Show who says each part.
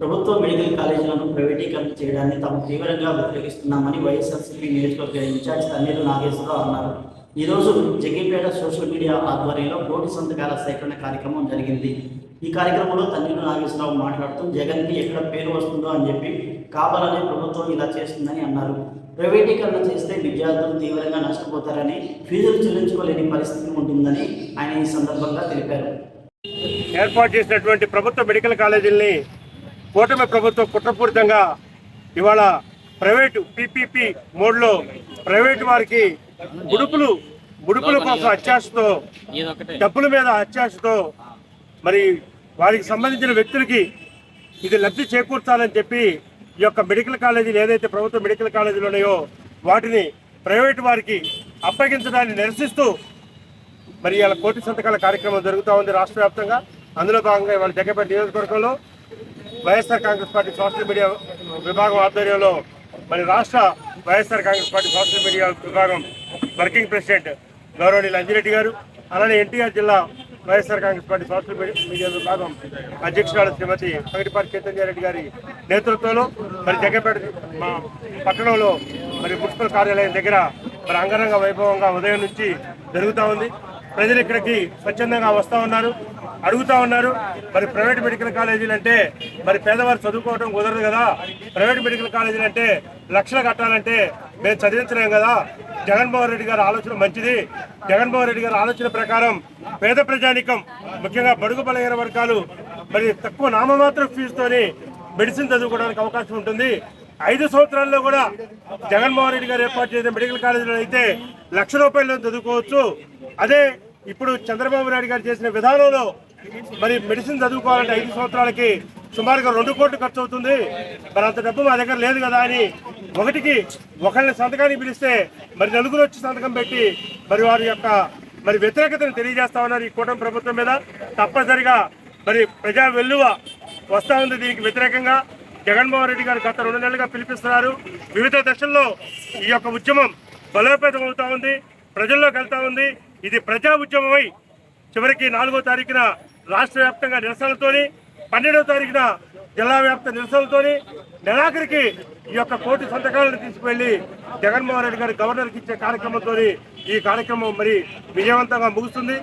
Speaker 1: ప్రభుత్వ మెడికల్ కాలేజీలను ప్రైవేటీకరణ చేయడాన్ని తాము తీవ్రంగా వ్యతిరేకిస్తున్నామని వైఎస్ఆర్సీపీ నియోజకవర్గ ఇన్ఛార్జ్ తన్నీరు నాగేశ్వరరావు అన్నారు. ఈరోజు జగ్గేపేట సోషల్ మీడియా ఆధ్వర్యంలో కోటి సంతకాల సేకరణ కార్యక్రమం జరిగింది. ఈ కార్యక్రమంలో తన్నీరు నాగేశ్వరరావు మాట్లాడుతూ జగన్కి ఎక్కడ పేరు వస్తుందో అని చెప్పి కావాలని ప్రభుత్వం ఇలా చేస్తుందని అన్నారు. ప్రైవేటీకరణ చేస్తే విద్యార్థులు తీవ్రంగా నష్టపోతారని ఫీజులు చెల్లించుకోలేని పరిస్థితి ఉంటుందని ఆయన ఈ సందర్భంగా తెలిపారు.
Speaker 2: ఏర్పాటు చేసినటువంటి ప్రభుత్వ మెడికల్ కాలేజీల్ని కూటమి ప్రభుత్వం కుట్రపూరితంగా ఇవాళ ప్రైవేటు పీపీపీ మోడ్లో ప్రైవేటు వారికి ముడుపులు ముడుపుల కోసం అత్యాశతో డబ్బుల మీద అత్యాశతో మరి వారికి సంబంధించిన వ్యక్తులకి ఇది లబ్ధి చేకూర్చాలని చెప్పి ఈ యొక్క మెడికల్ కాలేజీలు ఏదైతే ప్రభుత్వ మెడికల్ కాలేజీలు ఉన్నాయో వాటిని ప్రైవేటు వారికి అప్పగించడాన్ని నిరసిస్తూ మరి ఇవాళ కోటి సంతకాల కార్యక్రమం జరుగుతూ ఉంది రాష్ట్ర వ్యాప్తంగా. అందులో భాగంగా ఇవాళ జగ్గపేట నియోజకవర్గంలో YSR Congress party social media విభాగం ఆధ్వర్యంలో మరి రాష్ట్ర YSR Congress party social media విభాగం వర్కింగ్ ప్రెసిడెంట్ గౌరవనీయులు అంజిరెడ్డి గారు అలానే ఎన్టీఆర్ జిల్లా YSR Congress party social media విభాగం అధ్యక్షురాలు శ్రీమతి పగిటిపాటి చైతన్యారెడ్డి గారి నేతృత్వంలో మరి జగ్గపేట మా పట్టణంలో మరి మున్సిపల్ కార్యాలయం దగ్గర మరి అంగరంగ వైభవంగా ఉదయం నుంచి జరుగుతూ ఉంది. ప్రజలు ఇక్కడికి స్వచ్ఛందంగా వస్తూ ఉన్నారు అడుగుతా ఉన్నారు. మరి ప్రైవేట్ మెడికల్ కాలేజీలు అంటే మరి పేదవారు చదువుకోవడం కుదరదు కదా. ప్రైవేట్ మెడికల్ కాలేజీలు అంటే లక్షలు కట్టాలంటే మేము చదివించలేం కదా. జగన్మోహన్ రెడ్డి గారి ఆలోచన మంచిది. జగన్మోహన్ రెడ్డి గారి ఆలోచన ప్రకారం పేద ప్రజానికం ముఖ్యంగా బడుగు బలహీన వర్గాలు మరి తక్కువ నామమాత్ర ఫీజుతోని మెడిసిన్ చదువుకోవడానికి అవకాశం ఉంటుంది. ఐదు సంవత్సరాల్లో కూడా జగన్మోహన్ రెడ్డి గారు ఏర్పాటు చేసిన మెడికల్ కాలేజీలో అయితే లక్ష రూపాయలు చదువుకోవచ్చు. అదే ఇప్పుడు చంద్రబాబు నాయుడు గారు చేసిన విధానంలో మరి మెడిసిన్ చదువుకోవాలంటే ఐదు సంవత్సరాలకి సుమారుగా రెండు కోట్లు ఖర్చు అవుతుంది. మరి అంత డబ్బు మా దగ్గర లేదు కదా అని ఒకటికి ఒకళ్ళని సంతకానికి పిలిస్తే మరి నలుగురు వచ్చి సంతకం పెట్టి మరి వారి యొక్క మరి వ్యతిరేకతను తెలియజేస్తా ఉన్నారు ఈ కూటమి ప్రభుత్వం మీద. తప్పనిసరిగా మరి ప్రజా వెల్లువ వస్తా ఉంది దీనికి వ్యతిరేకంగా. జగన్మోహన్ రెడ్డి గారు గత రెండు నెలలుగా పిలిపిస్తున్నారు. వివిధ దశల్లో ఈ యొక్క ఉద్యమం బలోపేతం అవుతా ఉంది. ప్రజల్లోకి వెళ్తా ఉంది. ఇది ప్రజా ఉద్యమమై చివరికి నాలుగో తారీఖున రాష్ట్ర వ్యాప్తంగా నిరసనలతోని పన్నెండవ తారీఖున జిల్లా వ్యాప్త నిరసనలతోని నెలాఖరికి ఈ యొక్క కోటి సంతకాలను తీసుకువెళ్ళి జగన్మోహన్ రెడ్డి గారి గవర్నర్కి ఇచ్చే కార్యక్రమంతో ఈ కార్యక్రమం మరి విజయవంతంగా ముగుస్తుంది.